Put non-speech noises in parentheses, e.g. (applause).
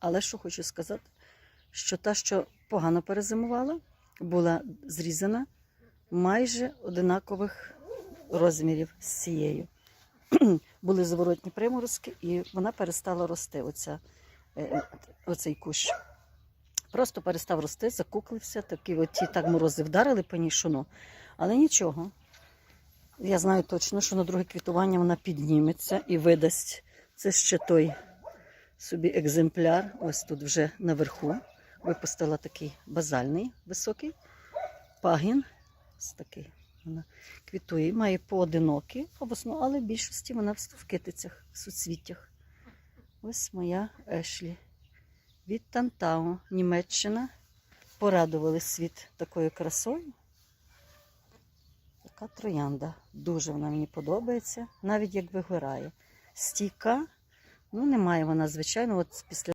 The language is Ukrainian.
Але що хочу сказати, що та, що погано перезимувала, була зрізана майже одинакових розмірів з цією. (clears throat) Були зворотні приморозки, і вона перестала рости. Оця, е, оцей кущ. Просто перестав рости, закуклився, такі от ті так морози вдарили по ній шуну. Але нічого. Я знаю точно, що на друге квітування вона підніметься і видасть. Це ще той собі екземпляр. Ось тут вже наверху. Випустила такий базальний високий пагін. Ось такий. Вона квітує. Має поодинокі обосно, але в більшості вона в китицях, в суцвіттях. Ось моя Ешлі. Від Тантау, Німеччина. Порадували світ такою красою. Така троянда. Дуже вона мені подобається, навіть як вигорає. Стійка, ну немає вона, звичайно, от після